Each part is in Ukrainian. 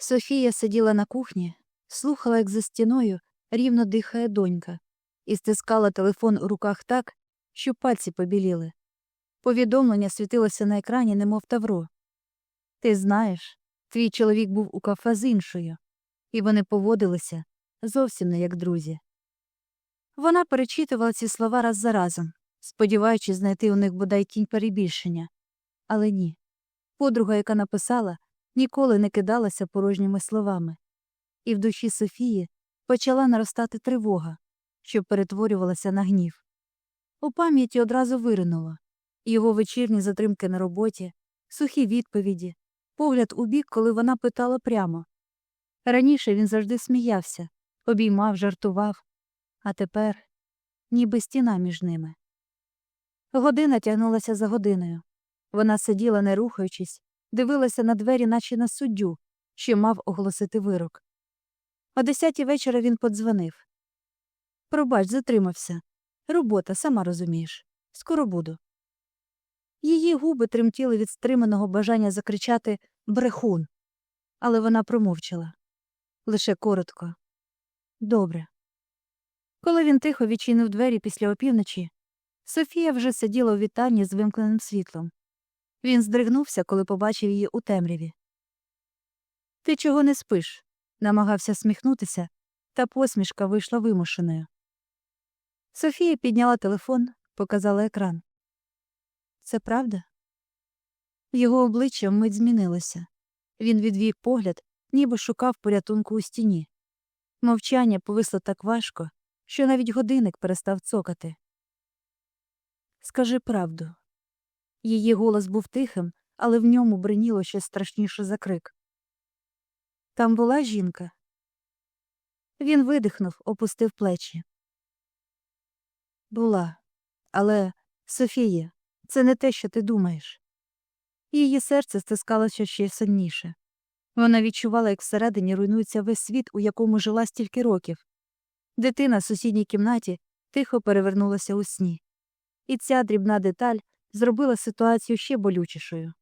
Софія сиділа на кухні, слухала, як за стіною рівно дихає донька, і стискала телефон у руках так, що пальці побіліли. Повідомлення світилося на екрані, немов тавро. Ти знаєш, твій чоловік був у кафе з іншою, і вони поводилися зовсім не як друзі. Вона перечитувала ці слова раз за разом, сподіваючись знайти у них бодай тінь перебільшення. Але ні. Подруга, яка написала, ніколи не кидалася порожніми словами. І в душі Софії почала наростати тривога, що перетворювалася на гнів. У пам'яті одразу виринуло його вечірні затримки на роботі, сухі відповіді, погляд у бік, коли вона питала прямо. Раніше він завжди сміявся, обіймав, жартував, а тепер ніби стіна між ними. Година тягнулася за годиною. Вона сиділа, не рухаючись, дивилася на двері, наче на суддю, що мав оголосити вирок. О десятій вечора він подзвонив. Пробач, затримався. Робота, сама розумієш. Скоро буду. Її губи тремтіли від стриманого бажання закричати брехун, але вона промовчала лише коротко. Добре. Коли він тихо відчинив двері після опівночі, Софія вже сиділа у вітальні з вимкненим світлом. Він здригнувся, коли побачив її у темряві. Ти чого не спиш? намагався сміхнутися, та посмішка вийшла вимушеною. Софія підняла телефон, показала екран. Це правда? Його обличчя вмить змінилося. Він відвів погляд, ніби шукав порятунку у стіні. Мовчання повисло так важко, що навіть годинник перестав цокати. Скажи правду. Її голос був тихим, але в ньому бриніло щось страшніше за крик. Там була жінка. Він видихнув, опустив плечі. Була. Але, Софія, це не те, що ти думаєш. Її серце стискалося ще сильніше. Вона відчувала, як всередині руйнується весь світ, у якому жила стільки років. Дитина в сусідній кімнаті тихо перевернулася у сні. І ця дрібна деталь зробила ситуацію ще болючішою.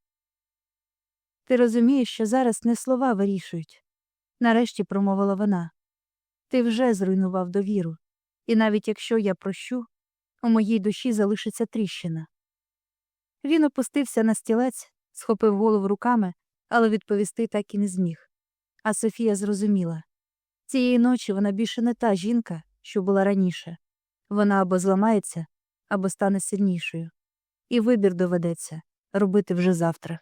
Ти розумієш, що зараз не слова вирішують, нарешті промовила вона. Ти вже зруйнував довіру, і навіть якщо я прощу, у моїй душі залишиться тріщина. Він опустився на стілець, схопив голову руками, але відповісти так і не зміг. А Софія зрозуміла цієї ночі вона більше не та жінка, що була раніше. Вона або зламається, або стане сильнішою. І вибір доведеться робити вже завтра.